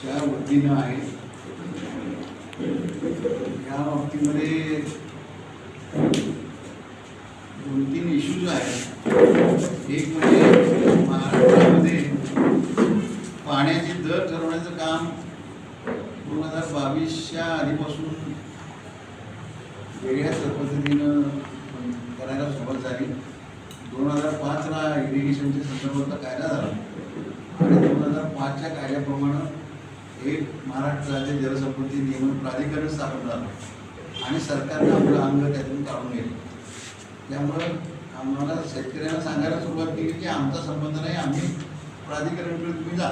च्या वतीनं आहे या बाबतीमध्ये दोन तीन इश्यूज आहेत. एक म्हणजे महाराष्ट्रामध्ये पाण्याचे दर ठरवण्याचं काम दोन हजार बावीसच्या आधीपासून वेगळ्याच पद्धतीनं करायला सुरुवात झाली. दोन हजार पाचला इरिगेशनच्या संदर्भात कायदा झाला. दोन हजार पाचच्या कायद्याप्रमाणे एक महाराष्ट्र राज्य जलसंपत्ती नियमन प्राधिकरण स्थापन झालं. आणि सरकारनं आपलं अंग त्यातून काढून घेतलं. त्यामुळं आम्हाला शेतकऱ्यांना सांगायला सुरुवात केली की आमचा संबंध नाही आम्ही प्राधिकरणकडे तुम्ही जा.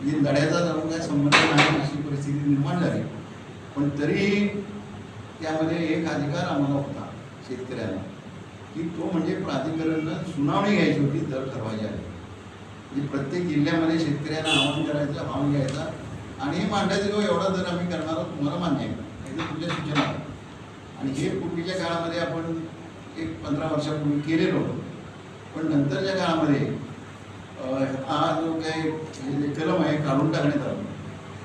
म्हणजे लढ्याचा जाऊन काय संबंध नाही अशी परिस्थिती निर्माण झाली. पण तरीही त्यामध्ये एक अधिकार आम्हाला होता शेतकऱ्यांना. की तो म्हणजे प्राधिकरणनं सुनावणी घ्यायची होती दर ठरवायची आली. म्हणजे प्रत्येक जिल्ह्यामध्ये शेतकऱ्यांना आवाहन करायचं आव्हान घ्यायचा. आणि हे मांडायचं किंवा एवढा दर आम्ही करणार आहोत तुम्हाला मान्य आहे. हे तर तुमच्या सूचना आणि हे पूर्वीच्या काळामध्ये आपण एक पंधरा वर्षापूर्वी केलेलो पण नंतरच्या काळामध्ये हा जो काही कलम आहे काढून टाकण्यात आला.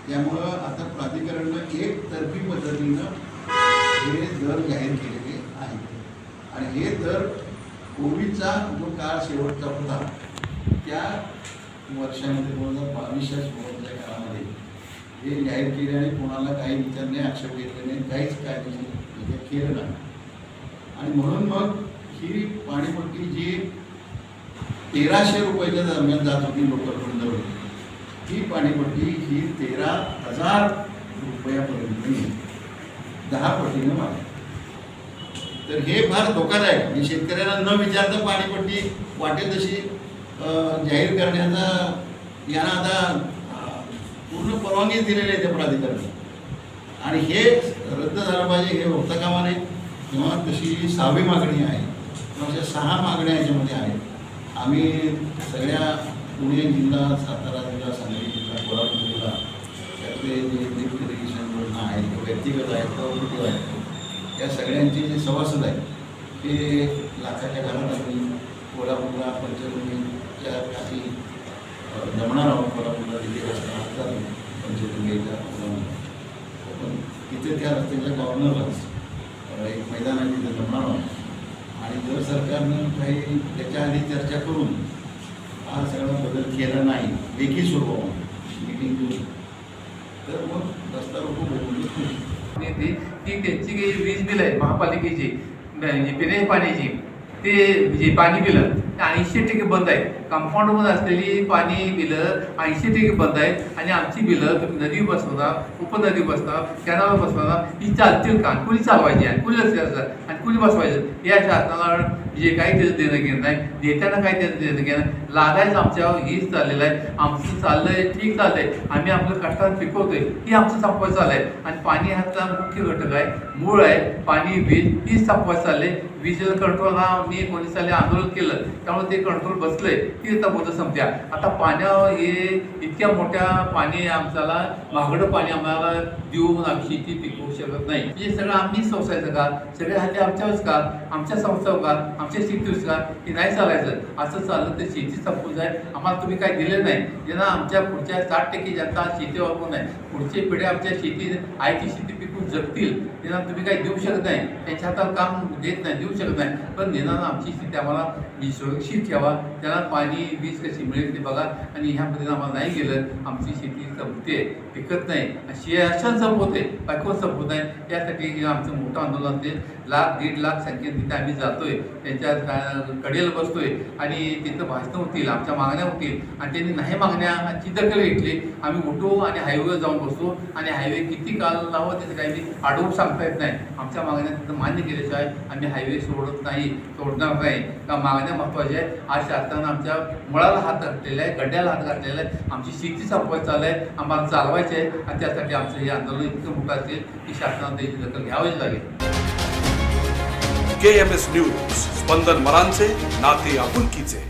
त्यामुळं आता प्राधिकरणनं एकतर्फी पद्धतीनं हे दर जाहीर केलेले आहेत. आणि हे दर कोविडचा जो काळ शेवटचा होता त्या वर्षामध्ये दोन हजार बावीसच्या सुरुवातीच्या काळामध्ये हे जाहीर केले आणि कोणाला काही विचार नाही आक्षेप घेतले नाही काहीच कायदेशीर केलं नाही. आणि म्हणून मग ही पाणीपट्टी जी तेराशे रुपयाच्या दरम्यान जात होती लोकलकडून ही पाणीपट्टी ही तेरा हजार रुपयापर्यंत दहा पटीनं वाढली तर हे फार धोकादायक म्हणजे शेतकऱ्यांना न विचारता पाणीपट्टी वाटेल तशी जाहीर करण्याचा यांना आता पूर्ण परवानगी दिलेली आहे त्या प्राधिकरणाने आणि हे रद्द झालं पाहिजे हे होता कामा किंवा तशी सहावी मागणी आहे. किंवा अशा सहा मागण्या याच्यामध्ये आहेत. आम्ही सगळ्या पुणे जिल्हा सातारा जिल्हा सांगली जिल्हा कोल्हापूर जिल्हा त्यातले जे लिफ्ट इरिगेशन योजना आहेत व्यक्तिगत आहेत प्रवृत्ती आहेत या सगळ्यांचे जे सभासद आहेत ते लाखाच्या घरात आम्ही कोल्हापूरला आपल्या काही जमणार आहोत कोल्हापूरला तिथे रस्ता असतात पंचगंगेच्या पुलामध्ये. पण तिथे त्या रस्त्याच्या कॉर्नरलाच एक मैदान आहे तिथे जमणार आहोत. आणि जर सरकारनं काही त्याच्या आधी चर्चा करून हा सगळा बदल केला नाही लेखी स्वरूपामध्ये मीटिंग घेऊन तर मग रस्ता रोको बोलून ती त्यांची काही वीज बिल आहे महापालिकेची म्हणजे पिण्याच्या पाण्याची. ते जे पाणी बिलं ऐंशी टक्के बंद आहे. कंपाऊंडमध्ये असलेली पाणी बिलं ऐंशी टक्के बंद आहेत आणि आमची बिलं तुम्ही नदी बसवता उपनदी बसता कॅनावर बसवता ही चालतील का कुणी चालवायची आणि कुणी लक्ष द्यायचं आणि कुणी बसवायचं. या शासनाला जे काही त्याचं देणं घेणं नाही देताना काही त्याचं देणं घेणं लागायचं आमच्यावर हेच चाललेलं आहे. आमचं चाललंय ठीक चाललंय. आम्ही आपलं कष्टात पिकवतोय. ही आमचं संपवायचं आहे आणि पाणी हाचा मुख्य घटक आहे. मूळ आहे. पाणी वीज हीच संपवायचं चाललंय. वीज कंट्रोल हा मी एकोणीस साली आंदोलन केलं त्यामुळे ते कंट्रोल बसलंय ती आता मुदत संपत्या. आता पाण्यावर हे इतक्या मोठ्या पाणी आमच्याला महागडं पाणी आम्हाला देऊन आम्ही शेती पिकवू शकत नाही. म्हणजे सगळं आम्ही संस्थायचं का? सगळे हाती आमच्यावरच का? आमच्या संस्थावर का? आमच्या शेतीवरच का? हे नाही चालायचं. असं चाललं तर शेती संपून जाईल. आम्हाला तुम्ही काय दिलं नाही. ज्यांना आमच्या पुढच्या साठ टक्के जनता शेती वापरून आहे पुढची पिढी आमच्या शेती आयची शेती पिकून जगतील. त्यांना तुम्ही काही देऊ शकत नाही त्यांच्या हातात काम देत नाही देऊ शकत नाही. पण निदान आमची स्थिती आम्हाला सुरक्षित ठेवा. त्याला पाणी वीज कशी मिळेल ते बघा. आणि ह्या पद्धतीने आम्हाला नाही गेलं. आमची शेती संपते. पिकत नाही. अशी अशा संपवते. बायको संपवत नाही. त्यासाठी आमचं मोठं आंदोलन असते. लाख दीड लाख संख्येत तिथे आम्ही जातोय. त्यांच्या कडेला बसतोय. आणि तिथं भाषणं होतील आमच्या मागण्या होतील. आणि त्यांनी नाही मागण्याची दखल घेतली. आम्ही उठू आणि हायवेवर जाऊन बसू आणि हायवे किती काल लावं त्याचं काही आडवून सांगता येत नाही. आमच्या मागण्या तिथं मान्य केल्याशिवाय आम्ही हायवे सोडत नाही. सोडणार नाही का मागण्या महत्त्वाच्या आज शासनानं आमच्या मुळाला हात घातलेला आहे गड्ड्याला हात घातलेला आहे. आमची शेती संपवायची चालू आहे आम्हाला चालवायचे आहे आणि त्यासाठी आमचं हे आंदोलन इतकं मोठं असेल की शासनानं त्याची दखल घ्यावीच लागेल. के एम एस न्यूज स्पंदन मरांचे नाते आपुलकीचे.